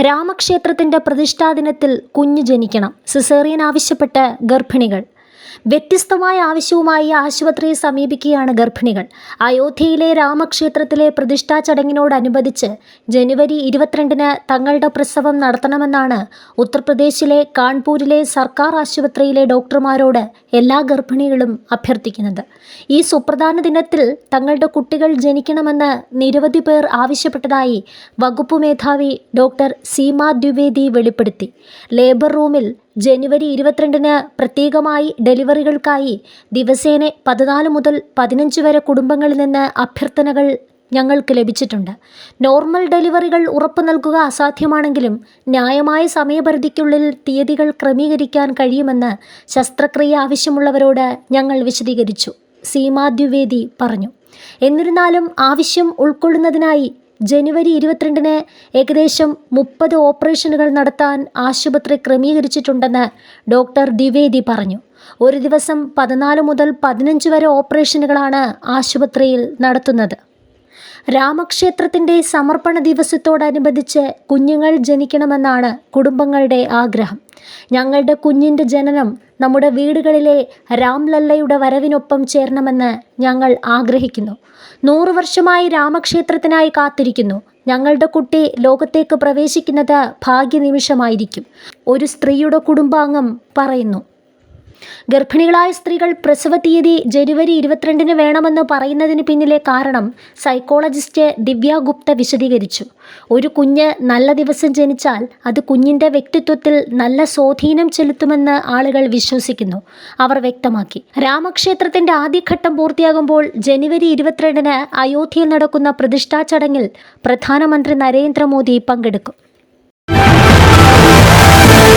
രാമക്ഷേത്രത്തിന്റെ പ്രതിഷ്ഠാദിനത്തിൽ കുഞ്ഞ് ജനിക്കണം. സിസേറിയൻ ആവശ്യപ്പെട്ട് ഗർഭിണികൾ. വ്യത്യസ്തമായ ആവശ്യവുമായി ആശുപത്രിയെ സമീപിക്കുകയാണ് ഗർഭിണികൾ. അയോധ്യയിലെ രാമക്ഷേത്രത്തിലെ പ്രതിഷ്ഠാ ചടങ്ങിനോടനുബന്ധിച്ച് ജനുവരി ഇരുപത്തിരണ്ടിന് തങ്ങളുടെ പ്രസവം നടത്തണമെന്നാണ് ഉത്തർപ്രദേശിലെ കാൺപൂരിലെ സർക്കാർ ആശുപത്രിയിലെ ഡോക്ടർമാരോട് എല്ലാ ഗർഭിണികളും അഭ്യർത്ഥിക്കുന്നത്. ഈ സുപ്രധാന ദിനത്തിൽ തങ്ങളുടെ കുട്ടികൾ ജനിക്കണമെന്ന് നിരവധി പേർ ആവശ്യപ്പെട്ടതായി വകുപ്പ് മേധാവി ഡോക്ടർ സീമ ദ്വിവേദി വെളിപ്പെടുത്തി. ലേബർ റൂമിൽ ജനുവരി ഇരുപത്തിരണ്ടിന് പ്രത്യേകമായി ഡെലിവറികൾക്കായി ദിവസേന പതിനാല് മുതൽ പതിനഞ്ച് വരെ കുടുംബങ്ങളിൽ നിന്ന് അഭ്യർത്ഥനകൾ ഞങ്ങൾക്ക് ലഭിച്ചിട്ടുണ്ട്. നോർമൽ ഡെലിവറികൾ ഉറപ്പു നൽകുക അസാധ്യമാണെങ്കിലും ന്യായമായ സമയപരിധിക്കുള്ളിൽ തീയതികൾ ക്രമീകരിക്കാൻ കഴിയുമെന്ന് ശസ്ത്രക്രിയ ആവശ്യമുള്ളവരോട് ഞങ്ങൾ വിശദീകരിച്ചു. സീമാ ദ്വിവേദി പറഞ്ഞു. എന്നിരുന്നാലും ആവശ്യം ഉൾക്കൊള്ളുന്നതിനായി ജനുവരി ഇരുപത്തിരണ്ടിന് ഏകദേശം മുപ്പത് ഓപ്പറേഷനുകൾ നടത്താൻ ആശുപത്രി ക്രമീകരിച്ചിട്ടുണ്ടെന്ന് ഡോക്ടർ ദ്വിവേദി പറഞ്ഞു. ഒരു ദിവസം പതിനാല് മുതൽ പതിനഞ്ച് വരെ ഓപ്പറേഷനുകളാണ് ആശുപത്രിയിൽ നടത്തുന്നത്. രാമക്ഷേത്രത്തിന്റെ സമർപ്പണ ദിവസത്തോടനുബന്ധിച്ച് കുഞ്ഞുങ്ങൾ ജനിക്കണമെന്നാണ് കുടുംബങ്ങളുടെ ആഗ്രഹം. ഞങ്ങളുടെ കുഞ്ഞിന്റെ ജനനം നമ്മുടെ വീടുകളിലെ രാംലല്ലയുടെ വരവിനൊപ്പം ചേരണമെന്ന് ഞങ്ങൾ ആഗ്രഹിക്കുന്നു. നൂറു വർഷമായി രാമക്ഷേത്രത്തിനായി കാത്തിരിക്കുന്നു. ഞങ്ങളുടെ കുട്ടി ലോകത്തേക്ക് പ്രവേശിക്കുന്നത് ഭാഗ്യനിമിഷമായിരിക്കും. ഒരു സ്ത്രീയുടെ കുടുംബാംഗം പറയുന്നു ഗർഭിണികളായ സ്ത്രീകൾ പ്രസവ തീയതി ജനുവരി ഇരുപത്തിരണ്ടിന് വേണമെന്ന് പറയുന്നതിന് പിന്നിലെ കാരണം സൈക്കോളജിസ്റ്റ് ദിവ്യ ഗുപ്ത വിശദീകരിച്ചു. ഒരു കുഞ്ഞ് നല്ല ദിവസം ജനിച്ചാൽ അത് കുഞ്ഞിന്റെ വ്യക്തിത്വത്തിൽ നല്ല സ്വാധീനം ചെലുത്തുമെന്ന് ആളുകൾ വിശ്വസിക്കുന്നു. അവർ വ്യക്തമാക്കി. രാമക്ഷേത്രത്തിന്റെ ആദ്യഘട്ടം പൂർത്തിയാകുമ്പോൾ ജനുവരി ഇരുപത്തിരണ്ടിന് അയോധ്യയിൽ നടക്കുന്ന പ്രതിഷ്ഠാ ചടങ്ങിൽ പ്രധാനമന്ത്രി നരേന്ദ്രമോദി പങ്കെടുക്കും.